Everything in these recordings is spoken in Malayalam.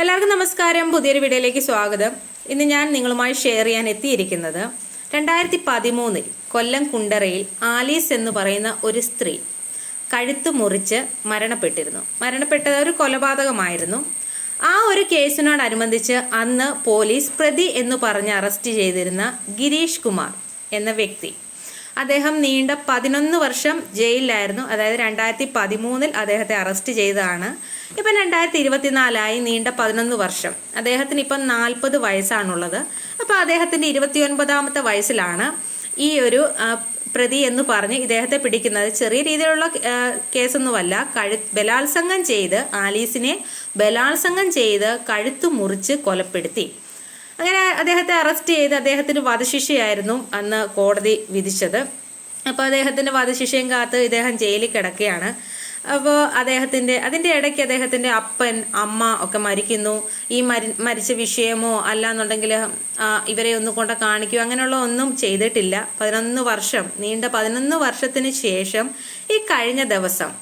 എല്ലാവർക്കും നമസ്കാരം. പുതിയൊരു വീഡിയോയിലേക്ക് സ്വാഗതം. ഇന്ന് ഞാൻ നിങ്ങളുമായി ഷെയർ ചെയ്യാൻ എത്തിയിരിക്കുന്നത് രണ്ടായിരത്തി പതിമൂന്നിൽ കൊല്ലം കുണ്ടറയിൽ ആലീസ് എന്ന് പറയുന്ന ഒരു സ്ത്രീ കഴുത്ത് മുറിച്ച് മരണപ്പെട്ടിരുന്നു. മരണപ്പെട്ടത് ഒരു കൊലപാതകമായിരുന്നു. ആ ഒരു കേസിനോടനുബന്ധിച്ച് അന്ന് പോലീസ് പ്രതി എന്ന് പറഞ്ഞ് അറസ്റ്റ് ചെയ്തിരുന്ന ഗിരീഷ് കുമാർ എന്ന വ്യക്തി അദ്ദേഹം നീണ്ട പതിനൊന്ന് വർഷം ജയിലിലായിരുന്നു. അതായത് രണ്ടായിരത്തി പതിമൂന്നിൽ അദ്ദേഹത്തെ അറസ്റ്റ് ചെയ്തതാണ്. ഇപ്പം രണ്ടായിരത്തി ഇരുപത്തിനാലായി നീണ്ട പതിനൊന്ന് വർഷം. അദ്ദേഹത്തിന് ഇപ്പം നാൽപ്പത് വയസ്സാണുള്ളത്. അപ്പോൾ അദ്ദേഹത്തിന്റെ ഇരുപത്തിയൊൻപതാമത്തെ വയസ്സിലാണ് ഈ ഒരു പ്രതി എന്ന് പറഞ്ഞ് ഇദ്ദേഹത്തെ പിടിക്കുന്നത്. ചെറിയ രീതിയിലുള്ള കേസൊന്നുമല്ല. കഴു ബലാത്സംഗം ചെയ്ത് ആലീസിനെ ബലാത്സംഗം ചെയ്ത് കഴുത്തു മുറിച്ച് കൊലപ്പെടുത്തി. അങ്ങനെ അദ്ദേഹത്തെ അറസ്റ്റ് ചെയ്ത് അദ്ദേഹത്തിന് വധശിക്ഷയായിരുന്നു അന്ന് കോടതി വിധിച്ചത്. അപ്പോൾ അദ്ദേഹത്തിന്റെ വധശിക്ഷയും കാത്ത് ഇദ്ദേഹം ജയിലിൽ കിടക്കുകയാണ്. അപ്പോൾ അദ്ദേഹത്തിന്റെ അതിന്റെ ഇടയ്ക്ക് അദ്ദേഹത്തിന്റെ അപ്പൻ അമ്മ ഒക്കെ മരിക്കുന്നു. ഈ മരി മരിച്ച വിഷയമോ അല്ലാന്നുണ്ടെങ്കിൽ ഇവരെ ഒന്ന് കൊണ്ട് കാണിക്കുകയോ അങ്ങനെയുള്ള ഒന്നും ചെയ്തിട്ടില്ല. പതിനൊന്ന് വർഷം നീണ്ട പതിനൊന്ന് വർഷത്തിന് ശേഷം ഈ കഴിഞ്ഞ ദിവസം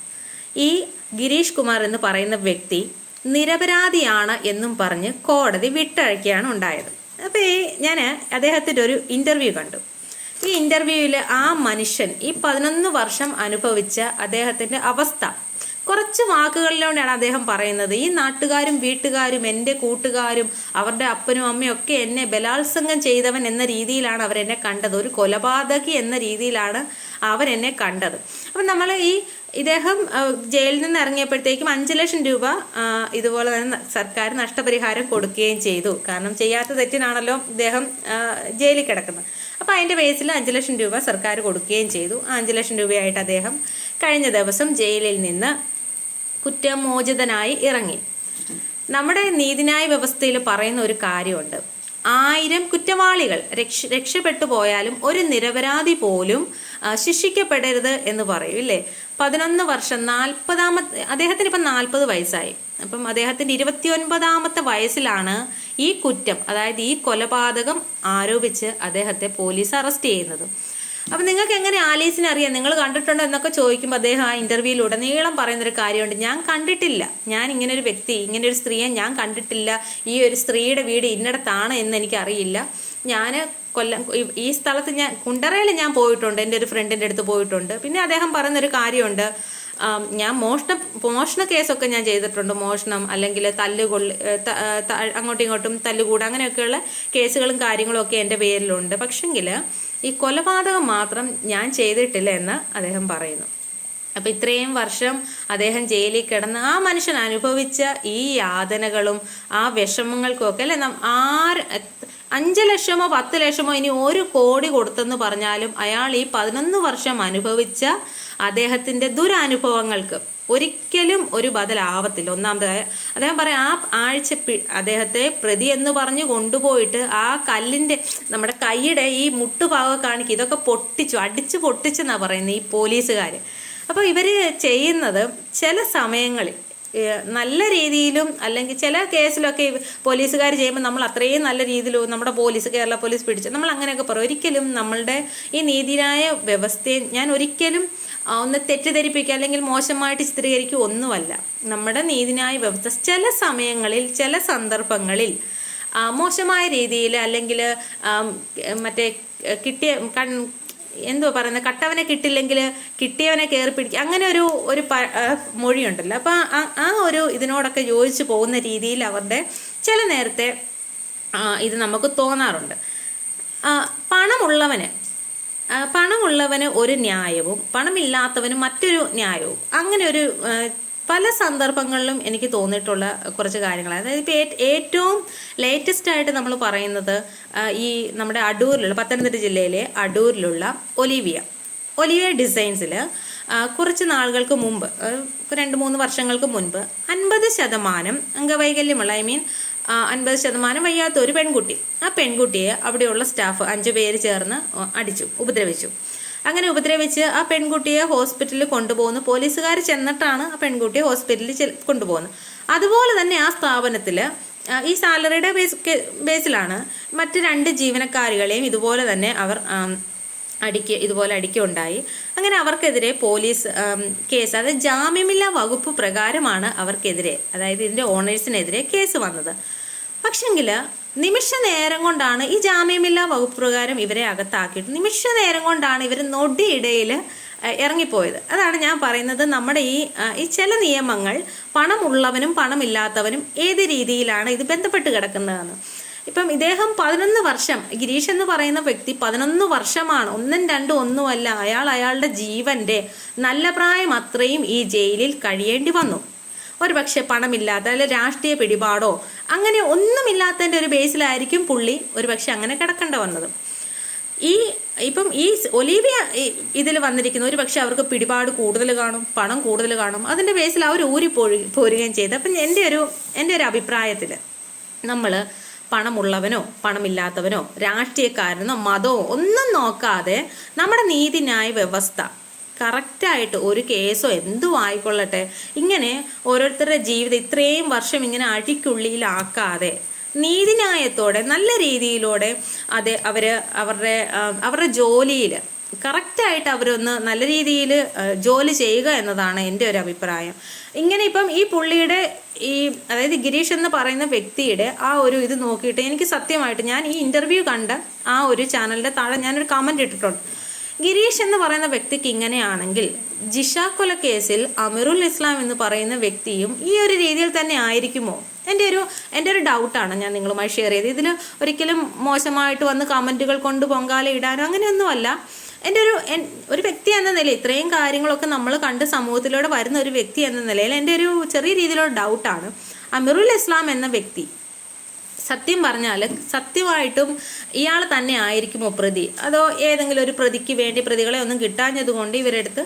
ഈ ഗിരീഷ് കുമാർ എന്ന് പറയുന്ന വ്യക്തി നിരപരാധിയാണ് എന്നും പറഞ്ഞ് കോടതി വിട്ടഴക്കുകയാണ് ഉണ്ടായത്. അപ്പോൾ ഈ ഞാൻ അദ്ദേഹത്തിന്റെ ഒരു ഇന്റർവ്യൂ കണ്ടു. ഈ ഇന്റർവ്യൂവിൽ ആ മനുഷ്യൻ ഈ പതിനൊന്ന് വർഷം അനുഭവിച്ച അദ്ദേഹത്തിന്റെ അവസ്ഥ. കുറച്ച് വാക്കുകളിലൂടെയാണ് അദ്ദേഹം പറയുന്നത്. ഈ നാട്ടുകാരും വീട്ടുകാരും എന്റെ കൂട്ടുകാരും അവരുടെ അപ്പനും അമ്മയും ഒക്കെ എന്നെ ബലാത്സംഗം ചെയ്തവൻ എന്ന രീതിയിലാണ് അവരെന്നെ കണ്ടത്. ഒരു കൊലപാതകി എന്ന രീതിയിലാണ് അവരെന്നെ കണ്ടത്. അപ്പം നമ്മൾ ഈ ഇദ്ദേഹം ജയിലിൽ നിന്ന് ഇറങ്ങിയപ്പോഴത്തേക്കും അഞ്ച് ലക്ഷം രൂപ ഇതുപോലെ തന്നെ സർക്കാർ നഷ്ടപരിഹാരം കൊടുക്കുകയും ചെയ്തു. കാരണം ചെയ്യാത്ത തെറ്റിനാണല്ലോ ഇദ്ദേഹം ജയിലിൽ കിടക്കുന്നത്. അപ്പോൾ അതിന്റെ ബേസിൽ അഞ്ച് ലക്ഷം രൂപ സർക്കാർ കൊടുക്കുകയും ചെയ്തു. ആ അഞ്ച് ലക്ഷം രൂപയായിട്ട് അദ്ദേഹം കഴിഞ്ഞ ദിവസം ജയിലിൽ നിന്ന് കുറ്റമോചിതനായി ഇറങ്ങി. നമ്മുടെ നീതിന്യായ വ്യവസ്ഥയിൽ പറയുന്ന ഒരു കാര്യമുണ്ട്. ആയിരം കുറ്റവാളികൾ രക്ഷ രക്ഷപ്പെട്ടു പോയാലും ഒരു നിരപരാധി പോലും ശിക്ഷിക്കപ്പെടരുത് എന്ന് പറയും ഇല്ലേ? പതിനൊന്ന് വർഷം നാൽപ്പതാമത്തെ അദ്ദേഹത്തിന് ഇപ്പം നാൽപ്പത് വയസ്സായി. അപ്പം അദ്ദേഹത്തിന്റെ ഇരുപത്തിയൊൻപതാമത്തെ വയസ്സിലാണ് ഈ കുറ്റം അതായത് ഈ കൊലപാതകം ആരോപിച്ച് അദ്ദേഹത്തെ പോലീസ് അറസ്റ്റ് ചെയ്യുന്നത്. അപ്പം നിങ്ങൾക്ക് എങ്ങനെ ആലീസിനെ അറിയാം? നിങ്ങൾ കണ്ടിട്ടുണ്ടോ എന്നൊക്കെ ചോദിക്കുമ്പോൾ അദ്ദേഹം ആ ഇന്റർവ്യൂവിൽ ഉടനീളം പറയുന്നൊരു കാര്യമുണ്ട്. ഞാൻ കണ്ടിട്ടില്ല. ഞാൻ ഇങ്ങനെ ഒരു വ്യക്തി ഇങ്ങനെ ഒരു സ്ത്രീയെ ഞാൻ കണ്ടിട്ടില്ല. ഈ ഒരു സ്ത്രീയുടെ വീട് ഇന്നിടത്താണ് എന്ന് എനിക്കറിയില്ല. ഞാൻ കൊല്ലം ഈ- സ്ഥലത്ത് ഞാൻ കുണ്ടറയിൽ ഞാൻ പോയിട്ടുണ്ട് എന്റെ ഒരു ഫ്രണ്ടിന്റെ അടുത്ത് പോയിട്ടുണ്ട്. പിന്നെ അദ്ദേഹം പറയുന്നൊരു കാര്യമുണ്ട് ഞാൻ മോഷണ മോഷണ കേസൊക്കെ ഞാൻ ചെയ്തിട്ടുണ്ട്. മോഷണം അല്ലെങ്കിൽ തല്ലുകൊള്ളി അങ്ങോട്ടും ഇങ്ങോട്ടും തല്ലുകൂട അങ്ങനെയൊക്കെയുള്ള കേസുകളും കാര്യങ്ങളും ഒക്കെ എന്റെ പേരിലുണ്ട്. പക്ഷെങ്കിൽ ഈ കൊലപാതകം മാത്രം ഞാൻ ചെയ്തിട്ടില്ല എന്ന് അദ്ദേഹം പറയുന്നു. അപ്പം ഇത്രയും വർഷം അദ്ദേഹം ജയിലിൽ കിടന്ന് ആ മനുഷ്യൻ അനുഭവിച്ച ഈ യാതനകളും ആ വിഷമങ്ങൾക്കും ഒക്കെ അല്ലെ നാം ആര് അഞ്ച് ലക്ഷമോ പത്ത് ലക്ഷമോ ഇനി ഒരു കോടി കൊടുത്തെന്ന് പറഞ്ഞാലും അയാൾ ഈ പതിനൊന്ന് വർഷം അനുഭവിച്ച അദ്ദേഹത്തിന്റെ ദുരനുഭവങ്ങൾക്ക് ഒരിക്കലും ഒരു ബദലാവത്തില്ല. ഒന്നാമത് അദ്ദേഹം പറയാം ആ ആഴ്ച അദ്ദേഹത്തെ പ്രതി എന്ന് പറഞ്ഞ് കൊണ്ടുപോയിട്ട് ആ കല്ലിന്റെ നമ്മുടെ കൈയുടെ ഈ മുട്ടുഭാഗം കാണിക്കുക ഇതൊക്കെ പൊട്ടിച്ചു അടിച്ച് പൊട്ടിച്ചെന്നാണ് പറയുന്നത് ഈ പോലീസുകാർ അപ്പോൾ ഇവർ ചെയ്യുന്നത് ചില സമയങ്ങളിൽ നല്ല രീതിയിലും അല്ലെങ്കിൽ ചില കേസിലൊക്കെ പോലീസുകാർ ചെയ്യുമ്പോൾ നമ്മൾ അത്രയും നല്ല രീതിയിൽ നമ്മുടെ പോലീസ് കേരള പോലീസ് പിടിച്ച് നമ്മൾ അങ്ങനെയൊക്കെ പറയും. ഒരിക്കലും നമ്മളുടെ ഈ നീതിന്യായ വ്യവസ്ഥയെ ഞാൻ ഒരിക്കലും ഒന്ന് തെറ്റിദ്ധരിപ്പിക്കുക അല്ലെങ്കിൽ മോശമായിട്ട് ചിത്രീകരിക്കുക ഒന്നുമല്ല. നമ്മുടെ നീതിന്യായ വ്യവസ്ഥ ചില സമയങ്ങളിൽ ചില സന്ദർഭങ്ങളിൽ മോശമായ രീതിയിൽ അല്ലെങ്കിൽ മറ്റേ കിട്ടിയ കൺ എന്തുവാ പറയുന്നത്? കട്ടവനെ കിട്ടില്ലെങ്കിൽ കിട്ടിയവനെ കയറി പിടിക്കുക അങ്ങനെ ഒരു ഒരു മൊഴിയുണ്ടല്ലോ. അപ്പോൾ ആ ഒരു ഇതിനോടൊക്കെ യോജിച്ച് പോകുന്ന രീതിയിൽ അവരുടെ ചില നേരത്തെ ഇത് നമുക്ക് തോന്നാറുണ്ട്. പണമുള്ളവന് പണമുള്ളവന് ഒരു ന്യായവും പണമില്ലാത്തവന് മറ്റൊരു ന്യായവും. അങ്ങനെ ഒരു പല സന്ദർഭങ്ങളിലും എനിക്ക് തോന്നിയിട്ടുള്ള കുറച്ച് കാര്യങ്ങൾ. അതായത് ഇപ്പോൾ ഏറ്റവും ലേറ്റസ്റ്റ് ആയിട്ട് നമ്മൾ പറയുന്നത് ഈ നമ്മുടെ അടൂരിലുള്ള പത്തനംതിട്ട ജില്ലയിലെ അടൂരിലുള്ള ഒലിവിയ. ഒലിവിയ ഡിസൈൻസിൽ കുറച്ച് നാളുകൾക്ക് മുമ്പ് രണ്ട് മൂന്ന് വർഷങ്ങൾക്ക് മുൻപ് അൻപത് ശതമാനം അംഗവൈകല്യമുള്ള ഐ മീൻ അൻപത് ശതമാനം വയ്യാത്ത ഒരു പെൺകുട്ടി. ആ പെൺകുട്ടിയെ അവിടെയുള്ള സ്റ്റാഫ് അഞ്ച് പേര് ചേർന്ന് അടിച്ചു ഉപദ്രവിച്ചു. അങ്ങനെ ഉപദ്രവിച്ച് ആ പെൺകുട്ടിയെ ഹോസ്പിറ്റലിൽ കൊണ്ടുപോകുന്നു. പോലീസുകാർ ചെന്നിട്ടാണ് ആ പെൺകുട്ടിയെ ഹോസ്പിറ്റലിൽ കൊണ്ടുപോകുന്നത്. അതുപോലെ തന്നെ ആ സ്ഥാപനത്തിൽ ഈ സാലറിയുടെ ബേസ് ബേസിലാണ് മറ്റ് രണ്ട് ജീവനക്കാരികളെയും ഇതുപോലെ തന്നെ അവർ അടിക്ക് ഇതുപോലെ അടിക്കുണ്ടായി അങ്ങനെ അവർക്കെതിരെ പോലീസ് കേസ് അതായത് ജാമ്യമില്ലാ വകുപ്പ് പ്രകാരമാണ് അവർക്കെതിരെ അതായത് ഇതിന്റെ ഓണേഴ്സിനെതിരെ കേസ് വന്നത്. പക്ഷെങ്കിൽ നിമിഷ നേരം കൊണ്ടാണ് ഈ ജാമ്യമില്ലാ വകുപ്പ് പ്രകാരം ഇവരെ അകത്താക്കിയിട്ട് നിമിഷ നേരം കൊണ്ടാണ് ഇവർ നൊടിയിടയിൽ ഇറങ്ങിപ്പോയത്. അതാണ് ഞാൻ പറയുന്നത്. നമ്മുടെ ഈ ഈ ചില നിയമങ്ങൾ പണമുള്ളവനും പണമില്ലാത്തവനും ഏത് രീതിയിലാണ് ഇത് ബന്ധപ്പെട്ട് കിടക്കുന്നതെന്ന്. ഇപ്പം ഇദ്ദേഹം പതിനൊന്ന് വർഷം ഗിരീഷ് എന്ന് പറയുന്ന വ്യക്തി പതിനൊന്ന് വർഷമാണ് ഒന്നും രണ്ടും ഒന്നുമല്ല അയാൾ അയാളുടെ ജീവന്റെ നല്ല പ്രായം അത്രയും ഈ ജയിലിൽ കഴിയേണ്ടി വന്നു. ഒരുപക്ഷെ പണമില്ലാത്ത അല്ലെങ്കിൽ രാഷ്ട്രീയ പിടിപാടോ അങ്ങനെ ഒന്നുമില്ലാത്തതിന്റെ ഒരു ബേസിലായിരിക്കും പുള്ളി ഒരു പക്ഷെ അങ്ങനെ കിടക്കേണ്ട വന്നത്. ഈ ഇപ്പം ഈ ഒലീവിയ ഇതിൽ വന്നിരിക്കുന്ന ഒരു പക്ഷെ അവർക്ക് പിടിപാട് കൂടുതൽ കാണും പണം കൂടുതൽ കാണും. അതിന്റെ ബേസിൽ അവർ ഊരി പോഴി പോരുകയും ചെയ്തു. അപ്പം എന്റെ ഒരു എന്റെ ഒരു അഭിപ്രായത്തിൽ നമ്മൾ പണമുള്ളവനോ പണമില്ലാത്തവനോ രാഷ്ട്രീയക്കാരനോ മതമോ ഒന്നും നോക്കാതെ നമ്മുടെ നീതിന്യായ വ്യവസ്ഥ കറക്റ്റായിട്ട് ഒരു കേസോ എന്തും ആയിക്കൊള്ളട്ടെ. ഇങ്ങനെ ഓരോരുത്തരുടെ ജീവിതം ഇത്രയും വർഷം ഇങ്ങനെ അഴിക്കുള്ളിയിലാക്കാതെ നീതിന്യായത്തോടെ നല്ല രീതിയിലൂടെ അത് അവർ അവരുടെ അവരുടെ ജോലിയിൽ കറക്റ്റായിട്ട് അവരൊന്ന് നല്ല രീതിയിൽ ജോലി ചെയ്യുക എന്നതാണ് എന്റെ ഒരു അഭിപ്രായം. ഇങ്ങനെ ഇപ്പം ഈ പുള്ളിയുടെ ഈ അതായത് ഗിരീഷ് എന്ന് പറയുന്ന വ്യക്തിയുടെ ആ ഒരു ഇത് നോക്കിയിട്ട് എനിക്ക് സത്യമായിട്ട് ഞാൻ ഈ ഇന്റർവ്യൂ കണ്ട ആ ഒരു ചാനലിന്റെ താഴെ ഞാനൊരു കമന്റ് ഇട്ടിട്ടുണ്ട്. ഗിരീഷ് എന്ന് പറയുന്ന വ്യക്തിക്ക് ഇങ്ങനെയാണെങ്കിൽ ജിഷ കൊല കേസിൽ അമിറുൽ ഇസ്ലാം എന്ന് പറയുന്ന വ്യക്തിയും ഈ ഒരു രീതിയിൽ തന്നെ ആയിരിക്കുമോ? എന്റെ ഒരു എന്റെ ഒരു ഡൗട്ടാണ് ഞാൻ നിങ്ങളുമായി ഷെയർ ചെയ്തത്. ഇതിൽ ഒരിക്കലും മോശമായിട്ട് വന്ന് കമന്റുകൾ കൊണ്ട് പൊങ്കാല ഇടാനോ അങ്ങനെയൊന്നുമല്ല. എന്റെ ഒരു ഒരു വ്യക്തി എന്ന നിലയിൽ ഇത്രയും കാര്യങ്ങളൊക്കെ നമ്മൾ കണ്ട് സമൂഹത്തിലൂടെ വരുന്ന ഒരു വ്യക്തി എന്ന നിലയിൽ എന്റെ ഒരു ചെറിയ രീതിയിലുള്ള ഡൗട്ടാണ് അമിറുൽ ഇസ്ലാം എന്ന വ്യക്തി സത്യം പറഞ്ഞാൽ സത്യമായിട്ടും ഇയാൾ തന്നെ ആയിരിക്കുമോ പ്രതി? അതോ ഏതെങ്കിലും ഒരു പ്രതിക്ക് വേണ്ടി പ്രതികളെ ഒന്നും കിട്ടാഞ്ഞതുകൊണ്ട് ഇവരെടുത്ത്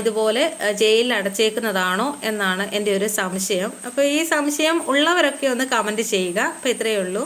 ഇതുപോലെ ജയിലിൽ അടച്ചേക്കുന്നതാണോ എന്നാണ് എന്റെ ഒരു സംശയം. അപ്പോൾ ഈ സംശയം ഉള്ളവരൊക്കെ ഒന്ന് കമന്റ് ചെയ്യുക. അപ്പോൾ ഇത്രയേ ഉള്ളൂ.